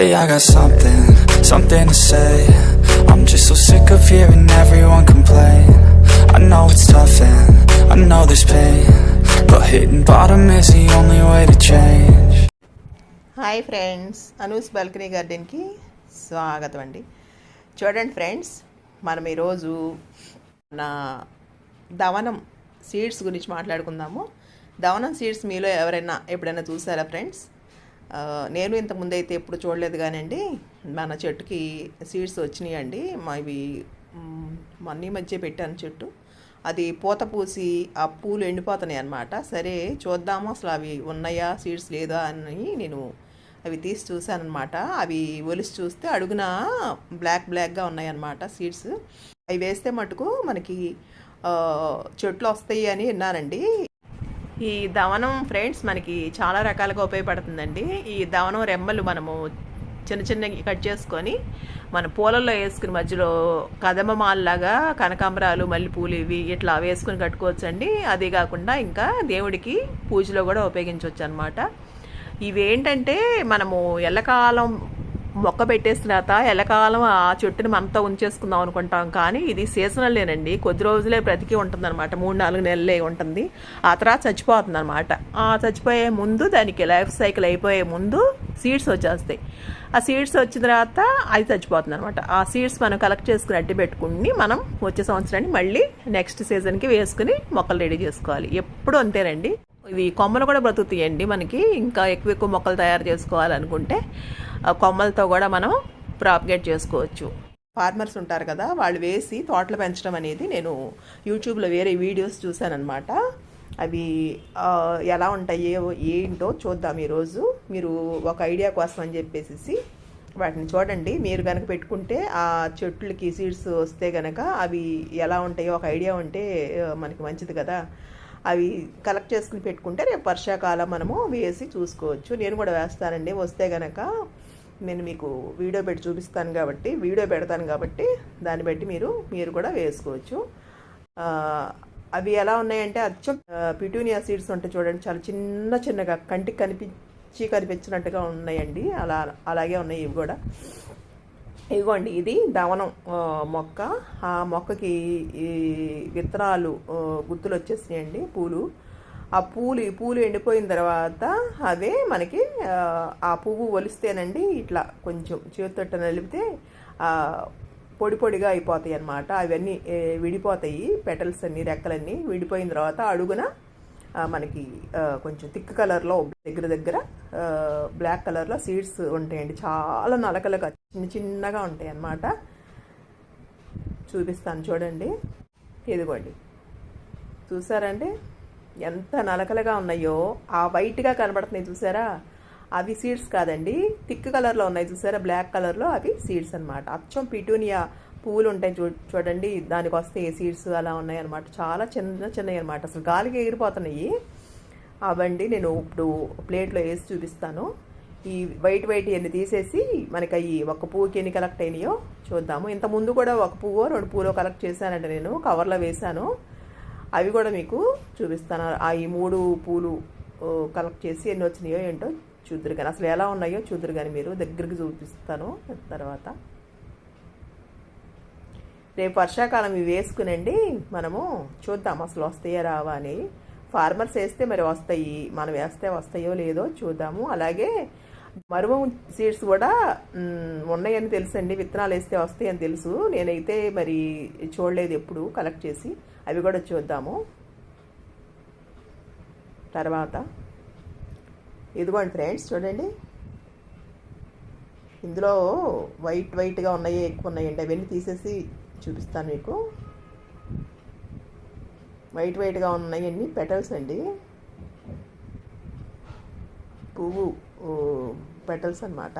Hey, I got something, something to say. I'm just so sick of hearing everyone complain. I know it's tough and I know there's pain. But hitting bottom is the only way to change. Hi friends Anu's balcony గార్డెన్కి స్వాగతం అండి చూడండి friends మనం ఈరోజు నా దవనం seeds గురించి మాట్లాడుకుందాము దవనం seeds మీలో ఎవరైనా ఎప్పుడైనా చూసారా ఫ్రెండ్స్ నేను ఇంతకుముందు అయితే ఎప్పుడు చూడలేదు కానండి. మన చెట్టుకి సీడ్స్ వచ్చినాయండి. మా ఇవి మన్నీ మొన్న మధ్య పెట్టాను చెట్టు. అది పూత పూసి ఆ పూలు ఎండిపోతున్నాయి అన్నమాట. సరే చూద్దాము అసలు అవి ఉన్నాయా సీడ్స్ లేదా అని నేను అవి తీసి చూశాను అవి ఒలిసి చూస్తే అడుగున బ్లాక్ బ్లాక్గా ఉన్నాయన్నమాట సీడ్స్. అవి వేస్తే మటుకు మనకి చెట్లు వస్తాయి అని విన్నానండి ఈ దవనం ఫ్రెండ్స్ మనకి చాలా రకాలుగా ఉపయోగపడుతుందండి. ఈ దవనం రెమ్మలు మనము చిన్న చిన్న కట్ చేసుకొని మన పూలల్లో వేసుకుని మధ్యలో కదమమాల్లాగా కనకాంబరాలు మల్లెపూలు ఇవి ఇట్లా వేసుకుని కట్టుకోవచ్చు అండి అదే కాకుండా ఇంకా దేవుడికి పూజలో కూడా ఉపయోగించవచ్చు అనమాట ఇవేంటంటే మనము ఎల్లకాలం మొక్క పెట్టేసిన తర్వాత ఎల్లకాలం ఆ చెట్టుని మనతో ఉంచేసుకుందాం అనుకుంటాం. కానీ ఇది సీజనల్లేనండి కొద్ది రోజులే బ్రతికి ఉంటుంది అనమాట మూడు నాలుగు నెలలే ఉంటుంది. ఆ తర్వాత చచ్చిపోతుంది అనమాట ఆ చచ్చిపోయే ముందు దానికి లైఫ్ సైకిల్ అయిపోయే ముందు సీడ్స్ వచ్చేస్తాయి. ఆ సీడ్స్ వచ్చిన తర్వాత అది చచ్చిపోతుంది అనమాట ఆ సీడ్స్ మనం కలెక్ట్ చేసుకుని అట్టి పెట్టుకుని మనం వచ్చే సంవత్సరాన్ని మళ్ళీ నెక్స్ట్ సీజన్కి వేసుకుని మొక్కలు రెడీ చేసుకోవాలి. ఎప్పుడు అంతేనండి. ఇవి కొమ్మలు కూడా బ్రతుకుతాయండి మనకి. ఇంకా ఎక్కువ ఎక్కువ మొక్కలు తయారు చేసుకోవాలనుకుంటే కొమ్మలతో కూడా మనం ప్రాపగేట్ చేసుకోవచ్చు. ఫార్మర్స్ ఉంటారు కదా వాళ్ళు వేసి తోటలు పెంచడం అనేది నేను యూట్యూబ్లో వేరే వీడియోస్ చూశానమాట అవి ఎలా ఉంటాయో ఏంటో చూద్దాం ఈరోజు. మీరు ఒక ఐడియా కోసం అని చెప్పేసి వాటిని చూడండి. మీరు కనుక పెట్టుకుంటే ఆ చెట్లకి సీడ్స్ వస్తే కనుక అవి ఎలా ఉంటాయో ఒక ఐడియా ఉంటే మనకి మంచిది కదా. అవి కలెక్ట్ చేసుకుని పెట్టుకుంటే రేపు వర్షాకాలం మనము వేసి చూసుకోవచ్చు. నేను కూడా వేస్తానండి. వస్తే గనక నేను మీకు వీడియో పెట్టి చూపిస్తాను కాబట్టి వీడియో పెడతాను కాబట్టి దాన్ని బట్టి మీరు మీరు కూడా వేసుకోవచ్చు. అవి ఎలా ఉన్నాయంటే అచ్చం పిటూనియా సీడ్స్ ఉంటాయి చూడండి చాలా చిన్న చిన్నగా కంటికి కనిపించి కనిపించినట్టుగా ఉన్నాయండి. అలా అలాగే ఉన్నాయి ఇవి కూడా. ఇదిగోండి ఇది దవనం మొక్క. ఆ మొక్కకి ఈ విత్తనాలు గుత్తులు వచ్చేసినాయండి పూలు. ఆ పూలు ఈ పూలు ఎండిపోయిన తర్వాత అదే మనకి ఆ, పువ్వు ఒలిస్తేనండి ఇట్లా కొంచెం చేతితో నలిపితే పొడి పొడిగా అయిపోతాయి అన్నమాట. అవన్నీ విడిపోతాయి పెటల్స్ అన్ని రెక్కలన్నీ విడిపోయిన తర్వాత అడుగున మనకి కొంచెం థిక్ కలర్లో దగ్గర దగ్గర బ్లాక్ కలర్లో సీడ్స్ ఉంటాయండి. చాలా నలకలుగా చిన్న చిన్నగా ఉంటాయి అన్నమాట. చూపిస్తాను చూడండి. ఇదిగోండి. చూసారండి? ఎంత నలకలుగా ఉన్నాయో ఆ వైట్గా కనబడుతున్నాయి చూసారా? అవి సీడ్స్ కాదండి. థిక్ కలర్లో ఉన్నాయి చూసారా? బ్లాక్ కలర్లో అవి సీడ్స్ అన్నమాట. అచ్చం పిటూనియా పువ్వులు ఉంటాయి చూ చూడండి. దానికి వస్తే సీడ్స్ అలా ఉన్నాయి అనమాట చాలా చిన్న చిన్నవి అనమాట అసలు గాలికి ఎగిరిపోతున్నాయి. అవండి నేను ఇప్పుడు ప్లేట్లో వేసి చూపిస్తాను. ఈ వైట్ వైట్ ఎన్ని తీసేసి మనకి అవి ఒక పువ్వుకి ఎన్ని కలెక్ట్ అయినాయో చూద్దాము. ఇంత ముందు కూడా ఒక పువ్వు రెండు పువ్వులో కలెక్ట్ చేశానంటే నేను. కవర్లో వేశాను. అవి కూడా మీకు చూపిస్తాను. ఆ ఈ మూడు పూలు కలెక్ట్ చేసి ఎన్ని వచ్చినాయో ఏంటో చూద్దరు కానీ అసలు ఎలా ఉన్నాయో చూద్దరు కానీ మీరు దగ్గరికి చూపిస్తాను తర్వాత. రేపు వర్షాకాలం ఇవి వేసుకునండి మనము చూద్దాం అసలు వస్తాయా రావా అని. ఫార్మర్స్ వేస్తే మరి వస్తాయి మనం వేస్తే వస్తాయో లేదో చూద్దాము. అలాగే మరువం సీడ్స్ కూడా ఉన్నాయని తెలుసండి. విత్తనాలు వేస్తే వస్తాయని తెలుసు. నేనైతే మరి చూడలేదు ఎప్పుడు కలెక్ట్ చేసి. అవి కూడా చూద్దాము. తర్వాత ఇదిగోండి ఫ్రెండ్స్ చూడండి. ఇందులో వైట్ వైట్గా ఉన్నాయి ఎక్కువ ఉన్నాయండి. అవన్నీ తీసేసి చూపిస్తాను మీకు. వైట్ వైట్గా ఉన్నాయండి పెటల్స్ అండి. పువ్వు. పెటల్స్ అన్నమాట.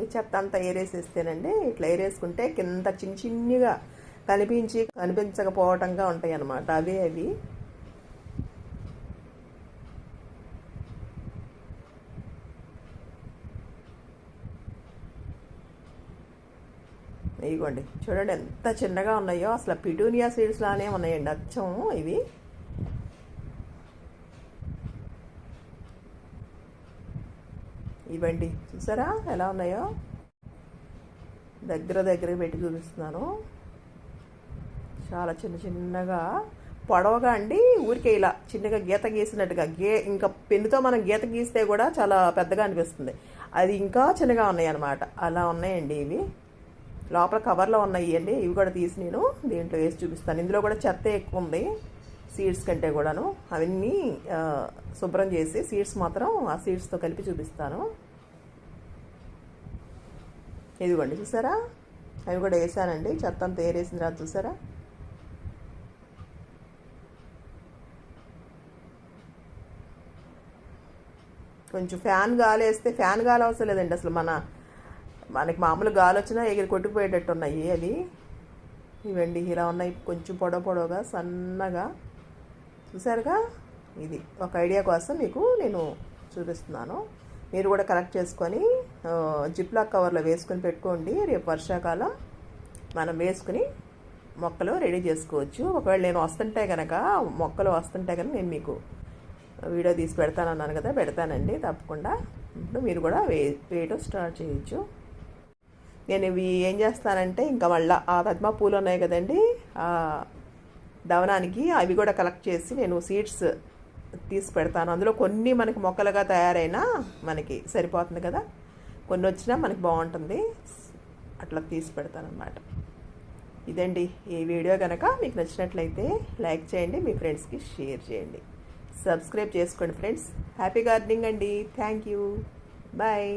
ఈ చెత్త అంతా ఏరేసేస్తేనండి ఇట్లా ఏరేసుకుంటే కింద చిన్న చిన్నగా కనిపించి కనిపించకపోవటంగా ఉంటాయి అన్నమాట అవి అవి. ఇదిగోండి చూడండి ఎంత చిన్నగా ఉన్నాయో అసలు పిటూనియా సీడ్స్ లానే ఉన్నాయండి. అచ్చం ఇవి. ఇవ్వండి. చూసారా ఎలా ఉన్నాయో? దగ్గర దగ్గర పెట్టి చూపిస్తున్నాను. చాలా చిన్న చిన్నగా. పొడవగా అండి. ఊరికే ఇలా చిన్నగా గీత గీసినట్టుగా. గే ఇంకా పెన్నుతో మనం గీత గీస్తే కూడా చాలా పెద్దగా అనిపిస్తుంది. అది ఇంకా చిన్నగా ఉన్నాయి అన్నమాట అలా ఉన్నాయండి ఇవి. లోపల కవర్లో ఉన్నాయి అండి ఇవి కూడా తీసి నేను దీంట్లో వేసి చూపిస్తాను. ఇందులో కూడా చెత్త ఎక్కువ ఉంది సీడ్స్ కంటే కూడాను. అవన్నీ శుభ్రం చేసి సీడ్స్ మాత్రం ఆ సీడ్స్తో కలిపి చూపిస్తాను. ఇదిగోండి చూసారా? అవి కూడా వేసానండి. చెత్త అంతా ఏరేసిన తర్వాత చూసారా? కొంచెం ఫ్యాన్ గాలి వేస్తే ఫ్యాన్ గాలి అవసరం లేదండి అసలు మన మనకి మామూలు గాలి వచ్చినా ఎగిరి కొట్టుకుపోయేటట్టు ఉన్నాయి అవి ఇవండి. ఇలా ఉన్నాయి. కొంచెం పొడవు పొడవుగా సన్నగా. చూసారుగా? ఇది ఒక ఐడియా కోసం మీకు నేను చూపిస్తున్నాను. మీరు కూడా కలెక్ట్ చేసుకొని జిప్లాక్ కవర్లో వేసుకొని పెట్టుకోండి. రేపు వర్షాకాలం మనం వేసుకుని మొక్కలు రెడీ చేసుకోవచ్చు. ఒకవేళ నేను వస్తుంటే కనుక మొక్కలు వస్తుంటే కనుక నేను మీకు వీడియో తీసి పెడతానన్నాను కదా పెడతానండి. తప్పకుండా. ఇప్పుడు మీరు కూడా వే వేయటం స్టార్ట్ చేయొచ్చు. నేను ఇవి ఏం చేస్తానంటే ఇంకా మళ్ళీ ఆ పద్మ పూలు ఉన్నాయి కదండి దవనానికి అవి కూడా కలెక్ట్ చేసి నేను సీడ్స్ తీసి పెడతాను. అందులో కొన్ని మనకి మొక్కలుగా తయారైనా మనకి సరిపోతుంది కదా. కొన్ని వచ్చినా మనకి బాగుంటుంది. అట్లా తీసి పెడతాను అనమాట ఇదండి ఈ వీడియో కనుక మీకు నచ్చినట్లయితే లైక్ చేయండి మీ ఫ్రెండ్స్కి షేర్ చేయండి. సబ్స్క్రైబ్ చేసుకోండి ఫ్రెండ్స్. హ్యాపీ గార్డెనింగ్ అండి. Thank you. బాయ్.